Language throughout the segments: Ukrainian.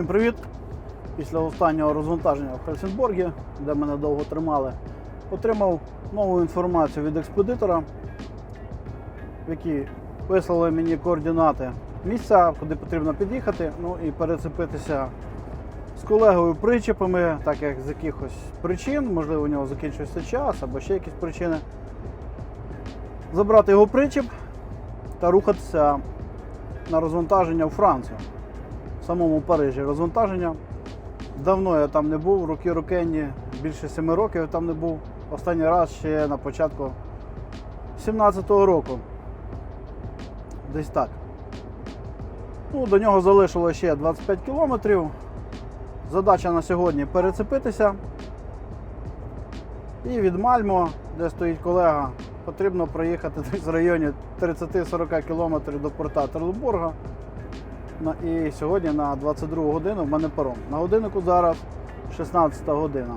Всім привіт! Після останнього розвантаження в Хельсинборгі, де мене довго тримали, отримав нову інформацію від експедитора, в якій вислали мені координати місця, куди потрібно під'їхати, ну і перецепитися з колегою причепами, так як з якихось причин, можливо, у нього закінчився час або ще якісь причини. Забрати його причеп та рухатися на розвантаження у Францію самому Парижі розвантаження. Давно я там не був, роки рокенні, більше семи років я там не був. Останній раз ще на початку 17-го року. Десь так. Ну, до нього залишилося ще 25 кілометрів. Задача на сьогодні перецепитися. І від Мальмо, де стоїть колега, потрібно проїхати десь в районі 30-40 кілометрів до порта Терлбурга. І сьогодні на 22 годину в мене паром. На годиннику зараз 16 година.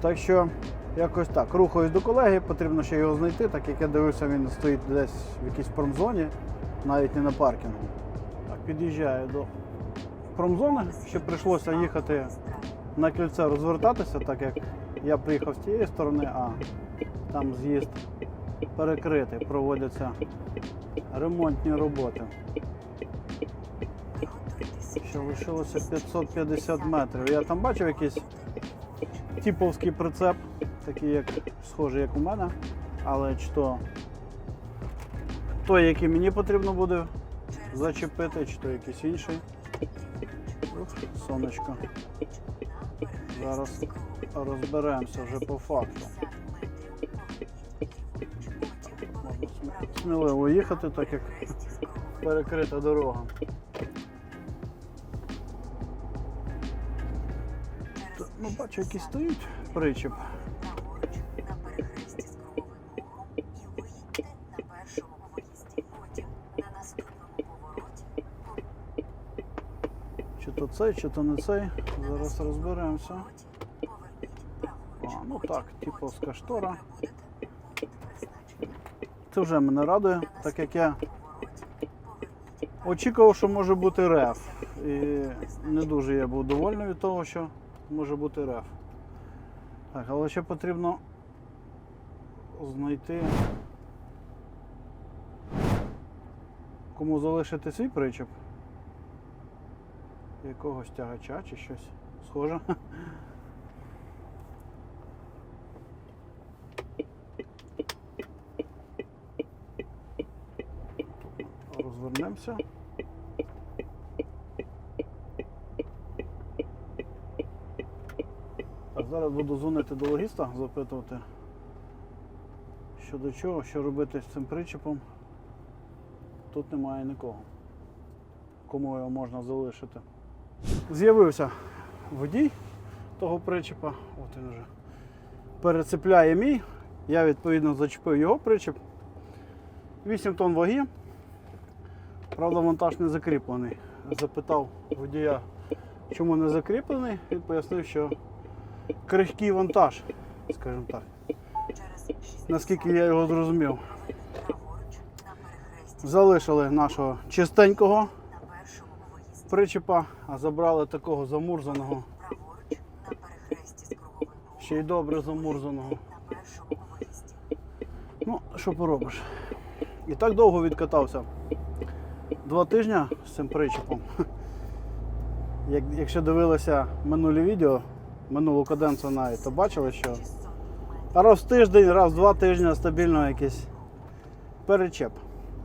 Так що якось так. Рухаюсь до колеги, потрібно ще його знайти, так як я дивився, він стоїть десь в якійсь промзоні, навіть не на паркінгу. Так, під'їжджаю до промзони. Ще прийшлося їхати на кільце розвертатися, так як я приїхав з тієї сторони, а там з'їзд перекритий, проводяться ремонтні роботи. Ще лишилося 550 метрів. Я там бачив якийсь тіповський прицеп, такий як схожий, як у мене. Але чи то той, який мені потрібно буде зачепити, чи то якийсь інший. Ух, сонечко. Зараз розберемося вже по факту. Сміливо їхати, так як перекрита дорога. Виїзді. Потім на наступному повороті Чи то цей, чи то не цей. Зараз розберемося. А, ну так, типовська штора. Це вже мене радує, так як я очікував, що може бути реф. І не дуже я був довольний від того, що може бути реф. Так, але ще потрібно знайти, кому залишити свій причеп. Якогось тягача чи щось схоже. Розвернемося. Так, буду дзвонити до логіста, запитувати, що до чого, що робити з цим причепом. Тут немає нікого. Кому його можна залишити. З'явився водій того причепа. От він вже перецепляє мій. Я відповідно зачепив його причеп. 8 тонн ваги. Правда, вантаж не закріплений. Запитав водія, чому не закріплений. Він пояснив, що крихкий вантаж, скажімо так. Наскільки я його зрозумів. Залишили нашого чистенького причепа, а забрали такого замурзаного, ще й добре замурзаного. Ну, що поробиш? І так довго відкатався. Два тижні з цим причепом. Як, якщо дивилися минулі відео, минулу каденцію навіть, то бачили, що раз в тиждень, раз в два тижні стабільно якийсь перечеп.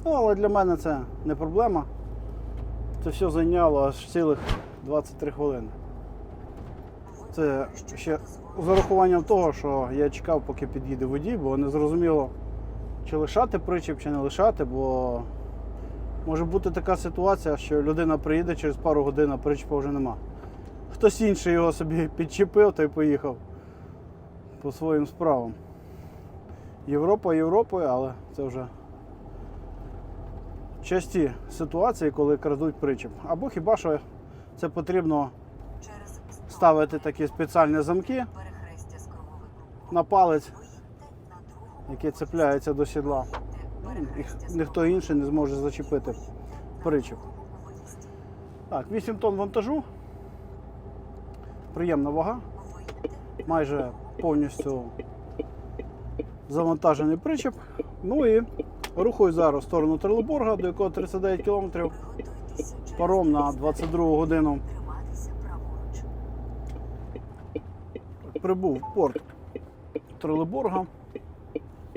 Ну, але для мене це не проблема. Це все зайняло аж цілих 23 хвилини. Це ще з урахуванням того, що я чекав, поки під'їде водій, бо не зрозуміло, чи лишати причіп, чи не лишати, бо може бути така ситуація, що людина приїде через пару годин, а причепа вже нема. Хтось інший його собі підчепив та й поїхав по своїм справам. Європа Європою, але це вже часті ситуації, коли крадуть причіп. Або хіба що це потрібно ставити такі спеціальні замки на палець, які цепляються до сідла. Їх ніхто інший не зможе зачепити причіп. Так, 8 тонн вантажу. Приємна вага. Майже повністю завантажений причеп. Ну і рухаю зараз в сторону Трелеборга, до якого 39 кілометрів. приготуйтеся через Паром на 22 годину прибув в порт Трелеборга.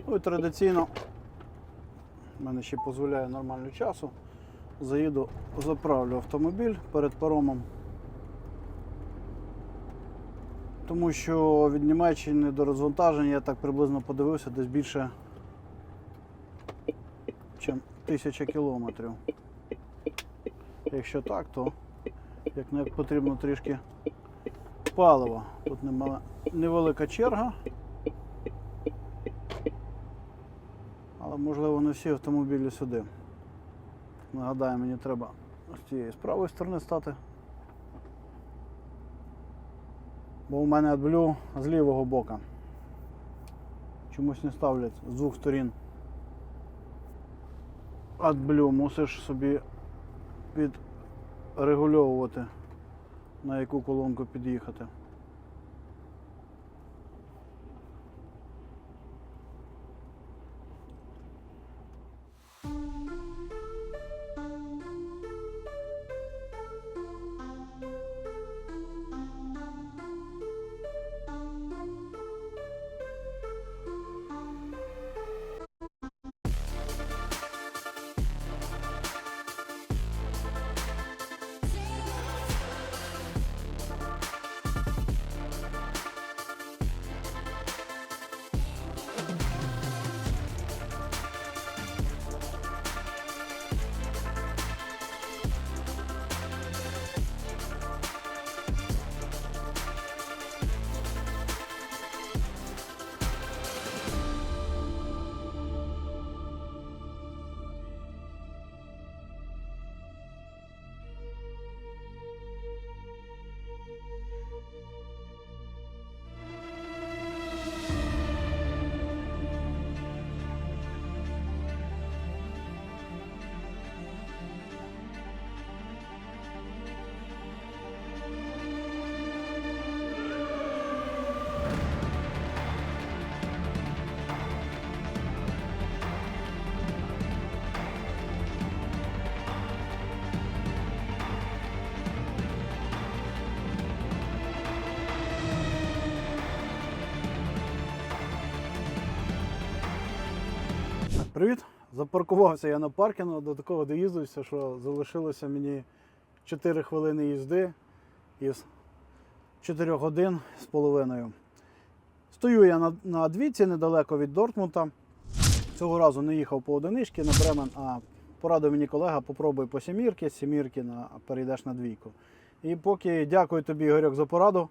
Ну і традиційно в мене ще дозволяє нормально часу. Заїду, заправлю автомобіль перед паромом. Тому що від Німеччини до розвантаження я так приблизно подивився десь більше, ніж тисяча кілометрів. Якщо так, то як не потрібно трішки палива. Тут немала- невелика черга. Але можливо не всі автомобілі сюди. Нагадаю, мені треба з цієї з правої сторони стати. Бо у мене адблю з лівого бока. Чомусь не ставлять з двох сторін. Адблю мусиш собі підрегульовувати, на яку колонку під'їхати. Запаркувався я на паркінгу, до такого доїздився, що залишилося мені 4 хвилини їзди із 4 годин з половиною. Стою я на, на двійці недалеко від Дортмута. Цього разу не їхав по одиничці на Бремен, а порадив мені колега, попробуй по сімірки, з сімірки на, перейдеш на двійку. І поки дякую тобі, Ігорьок, за пораду.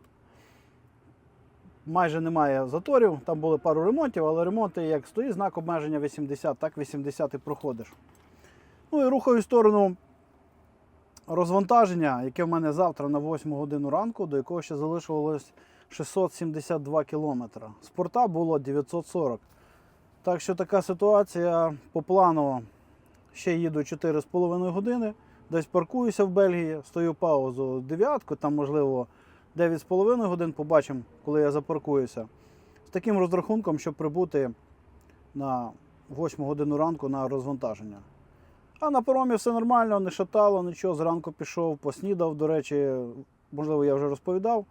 Майже немає заторів, там були пару ремонтів, але ремонти, як стоїть знак обмеження 80, так 80 і проходиш. Ну і рухаю сторону розвантаження, яке в мене завтра на 8 годину ранку, до якого ще залишилось 672 кілометри. Спорта було 940. Так що така ситуація по плану ще їду 4,5 години. Десь паркуюся в Бельгії, стою паузу дев'ятку, там можливо 9,5 годин побачимо, коли я запаркуюся. З таким розрахунком, щоб прибути на 8 годину ранку на розвантаження. А на паромі все нормально, не шатало, нічого. Зранку пішов, поснідав. До речі, можливо, я вже розповідав.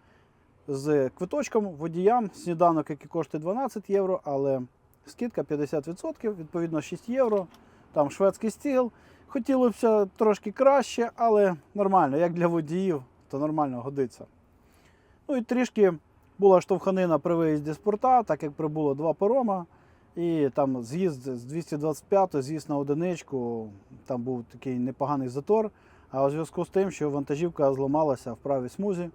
З квиточком водіям сніданок, який коштує 12 євро, але скидка 50%, відповідно 6 євро. Там шведський стіл. Хотілося б трошки краще, але нормально, як для водіїв, то нормально годиться. Ну і трішки була штовханина при виїзді з порта, так як прибуло два парома. І там з'їзд з 225, з'їзд на одиничку, там був такий непоганий затор. А у зв'язку з тим, що вантажівка зламалася в правій смузі,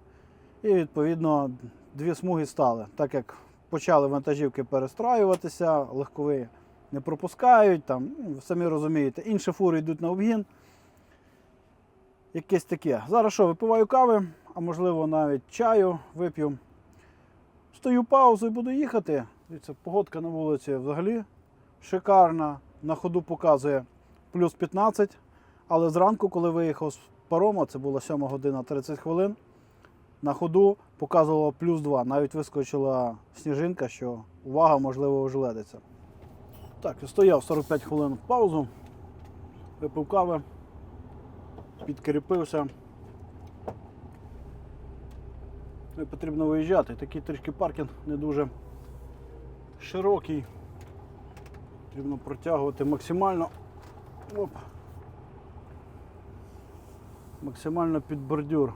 і відповідно дві смуги стали. Так як почали вантажівки перестраюватися, легкові не пропускають, там, ну, самі розумієте, інші фури йдуть на обгін. Якесь таке. Зараз що, випиваю кави, а можливо навіть чаю вип'ю. Стою паузу і буду їхати. Дивіться, погодка на вулиці взагалі шикарна. На ходу показує плюс 15. Але зранку, коли виїхав з парома, це була 7 година 30 хвилин. На ходу показувало плюс 2. Навіть вискочила сніжинка, що увага, можливо, ожеледиться. Так, стояв 45 хвилин в паузу, випив кави, підкріпився. І потрібно виїжджати. Такий трішки паркінг не дуже широкий. Потрібно протягувати максимально. Оп. Максимально під бордюр.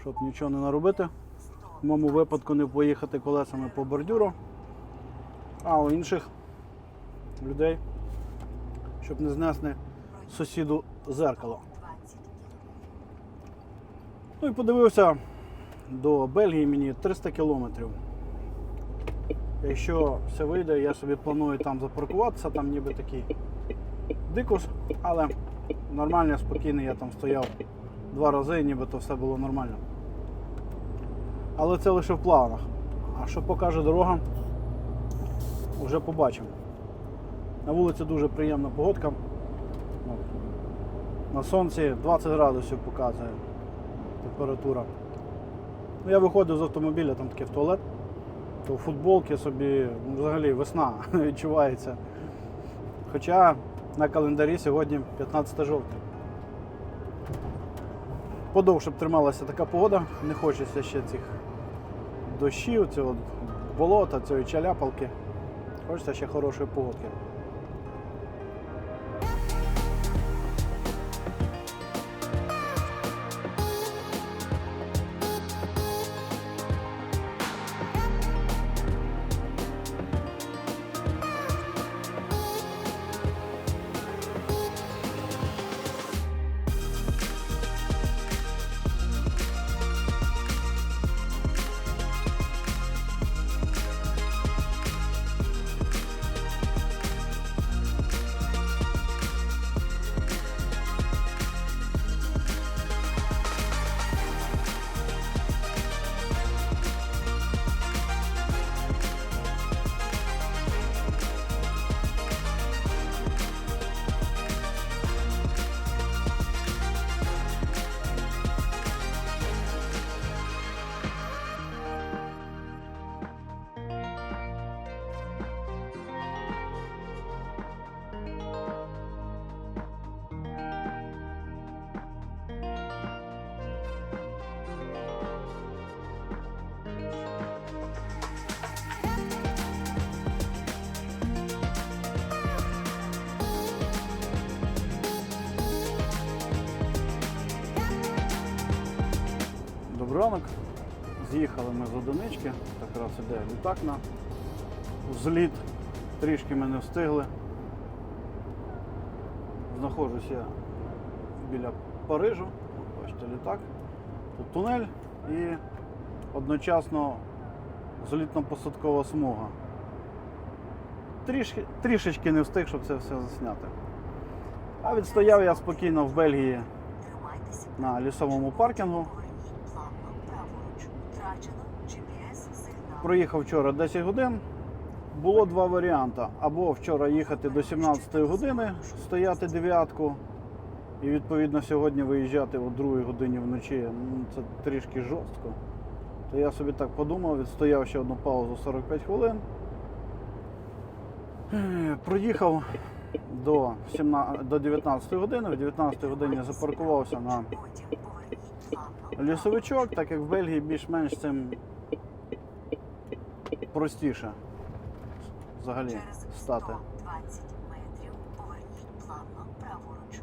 Щоб нічого не наробити. В моєму випадку не поїхати колесами по бордюру. А у інших людей, щоб не знесли сусіду зеркало. 20 Ну і подивився до Бельгії мені 300 кілометрів. Якщо все вийде, я собі планую там запаркуватися, там ніби такий дикус, але нормально, спокійно, я там стояв два рази, ніби то все було нормально. Але це лише в планах. А що покаже дорога, вже побачимо. На вулиці дуже приємна погодка. На сонці 20 градусів показує температура. Ну, я виходив з автомобіля, там такий в туалет, то в футболці собі ну, взагалі весна відчувається. Хоча на календарі сьогодні 15 жовтня. Подовше б трималася така погода, не хочеться ще цих дощів, цього болота, цієї чаляпалки. Хочеться ще хорошої погодки. Ранок. З'їхали ми з одинички, якраз іде літак на зліт. Трішки ми не встигли. Знаходжусь я біля Парижу. Бачите, літак. Тут тунель і одночасно злітно-посадкова смуга. Трішки, трішечки не встиг, щоб це все засняти. А відстояв я спокійно в Бельгії на лісовому паркінгу. Поверніть плавно праворуч. Втрачено GPS-сигнал. Проїхав вчора 10 годин. Було два варіанти. Або вчора їхати до 17 години, стояти дев'ятку, і відповідно сьогодні виїжджати о 2 годині вночі. Ну, це трішки жорстко. То я собі так подумав, відстояв ще одну паузу 45 хвилин. Проїхав до, 17, до 19 години. В 19 годині запаркувався на лісовичок, так як в Бельгії більш-менш цим простіше взагалі стати. 120 метрів поверніть плавно праворуч.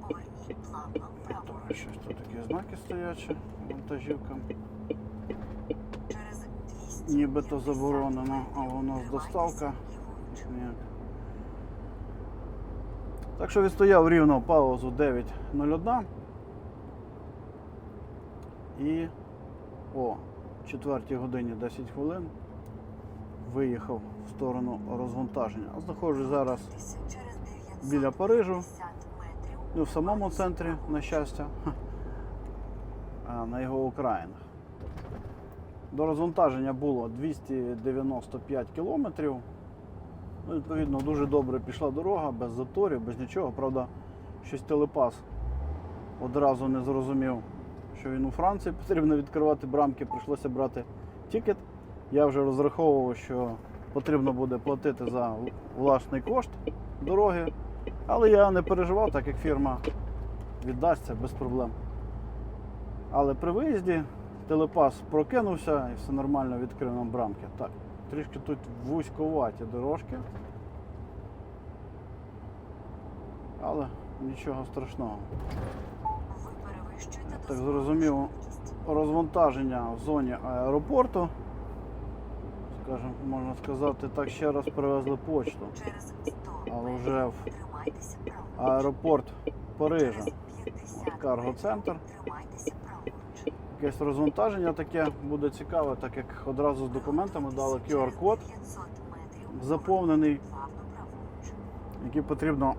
Поверніть плавно праворуч. Щось тут такі знаки стоячі, вантажівка. Через 200 Нібито заборонено, а воно з доставка. Ні. Так що відстояв рівно паузу 9.01. І о 4 годині 10 хвилин виїхав в сторону розвантаження. А знаходжусь зараз біля Парижу. метрів Ну, в самому центрі, на щастя, а на його окраїнах. До розвантаження було 295 кілометрів. Ну, відповідно, дуже добре пішла дорога, без заторів, без нічого. Правда, щось телепас одразу не зрозумів, що він у Франції потрібно відкривати брамки, прийшлося брати тікет. Я вже розраховував, що потрібно буде платити за власний кошт дороги. Але я не переживав, так як фірма віддасться без проблем. Але при виїзді телепас прокинувся і все нормально відкрив нам брамки. Так, трішки тут вузьковаті дорожки. Але нічого страшного. Так зрозуміло. Розвантаження в зоні аеропорту. Скажімо, можна сказати, так ще раз привезли почту. Але вже в аеропорт Парижа. Через 50 От карго-центр. Якесь розвантаження таке буде цікаве, так як одразу з документами дали QR-код, Через 900 метрів заповнений, який потрібно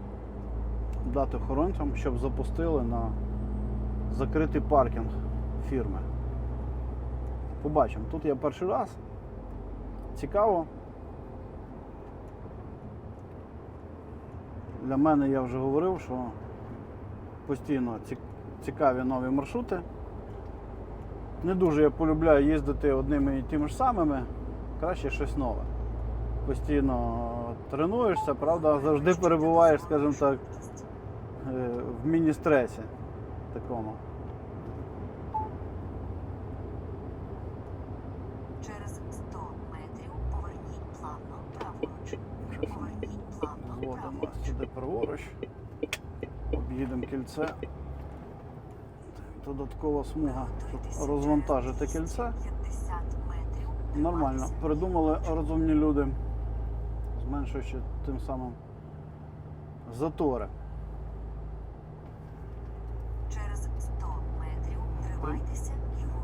дати охоронцям, щоб запустили на закритий паркінг фірми. Побачимо. Тут я перший раз. Цікаво. Для мене я вже говорив, що постійно цікаві нові маршрути. Не дуже я полюбляю їздити одними і тими ж самими, краще щось нове. Постійно тренуєшся, правда, завжди перебуваєш, скажімо так, е, в міні-стресі такому. Через 100 метрів поверніть плавно праворуч. Поверніть плавно праворуч. сюди праворуч, об'їдемо кільце. Додаткова смуга, щоб розвантажити кільце. Нормально. Придумали розумні люди, зменшуючи тим самим затори. Через 100 метрів тримайтеся ліворуч.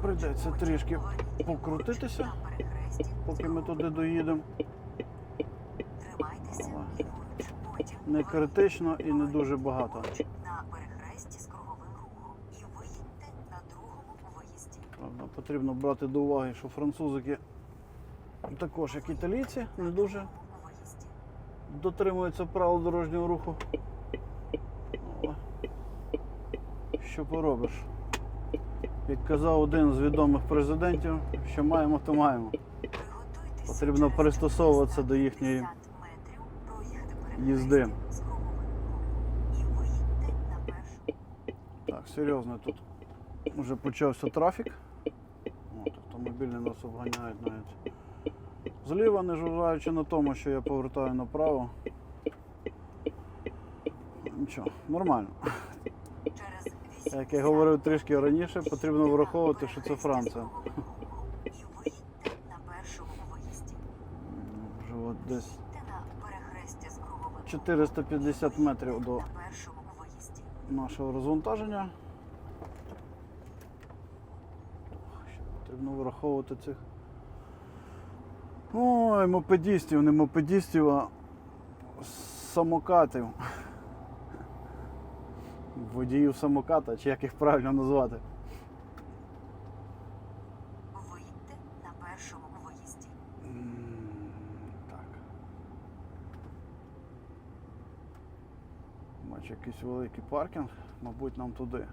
Прийдеться трішки покрутитися, Поки ми туди доїдемо. Не критично і не дуже багато. на перехресті з круговим рухом. І виїдьте на другому виїзді. Потрібно брати до уваги, що французики також, як італійці, не дуже дотримуються правил дорожнього руху. Що поробиш? Як казав один з відомих президентів, що маємо, то маємо. Потрібно пристосовуватися до їхньої 450 метрів проїхати їзди. Так, серйозно, тут вже почався трафік. От, автомобілі нас обганяють навіть. Зліва, не зважаючи на тому, що я повертаю направо. Нічого, нормально. Через 80 Як я говорив трішки раніше, потрібно враховувати, що це Франція. на першому виїзді. Вже от десь Виїдьте на перехресті з круговим 450 метрів до нашого розвантаження. Потрібно враховувати цих. Ой, мопедістів, не мопедістів, а самокатів. Водіїв самоката, чи як їх правильно назвати. Виїдьте на першому виїзді. Так. Бачу якийсь великий паркінг, мабуть, нам туди.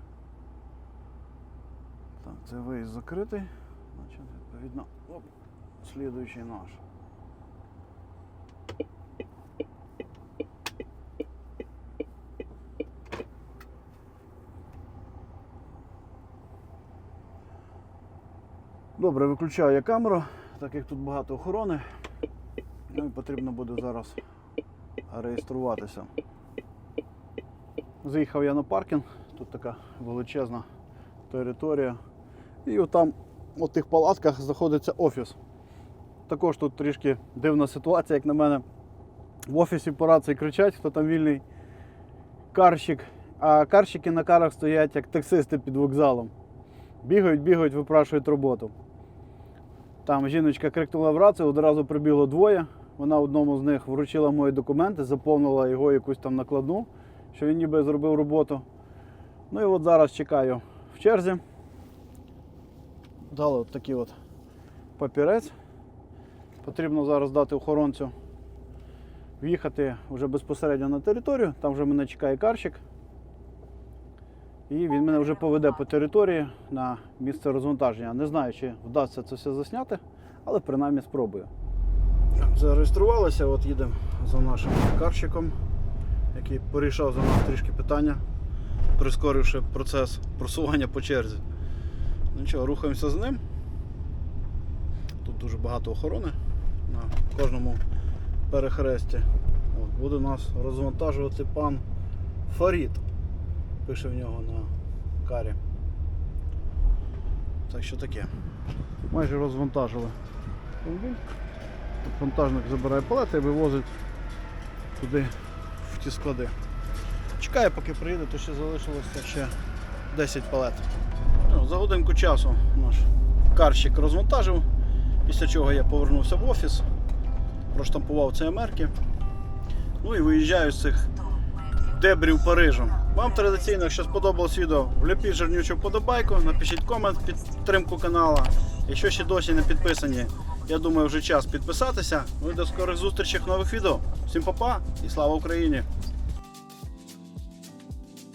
Так, це виїзд закритий. Значить, відповідно, оп, слідуючий наш. Добре, виключаю я камеру, так як тут багато охорони. Ну і потрібно буде зараз реєструватися. Заїхав я на паркінг, тут така величезна територія. І отам, у тих палатках, знаходиться офіс. Також тут трішки дивна ситуація, як на мене. В офісі по рації кричать, хто там вільний карщик. А карщики на карах стоять як таксисти під вокзалом. Бігають, бігають, випрашують роботу. Там жіночка крикнула в рацію, одразу прибігло двоє. Вона одному з них вручила мої документи, заповнила його якусь там накладну, що він ніби зробив роботу. Ну і от зараз чекаю в черзі. Дали от такий от папірець. Потрібно зараз дати охоронцю в'їхати вже безпосередньо на територію. Там вже мене чекає карщик. І він мене вже поведе по території на місце розвантаження. Не знаю, чи вдасться це все засняти, але принаймні спробую. Зареєструвалися, от їдемо за нашим карщиком, який порішав за нас трішки питання, прискоривши процес просування по черзі. Ну нічого, рухаємося з ним. Тут дуже багато охорони на кожному перехресті. От, буде нас розвантажувати пан Фарід. Пише в нього на карі. Так що таке. Майже розвантажили автомобіль. Вантажник забирає палети і вивозить туди в ті склади. Чекає, поки приїде, то ще залишилося ще 10 палет. Ну, за годинку часу наш карщик розвантажив, після чого я повернувся в офіс, проштампував ці мерки. Ну і виїжджаю з цих дебрів Парижу. Вам традиційно, якщо сподобалось відео, вліпіть жирнючу подобайку, напишіть комент під підтримку каналу. Якщо ще досі не підписані, я думаю, вже час підписатися. Ну і до скорих зустрічей в нових відео. Всім па-па і слава Україні!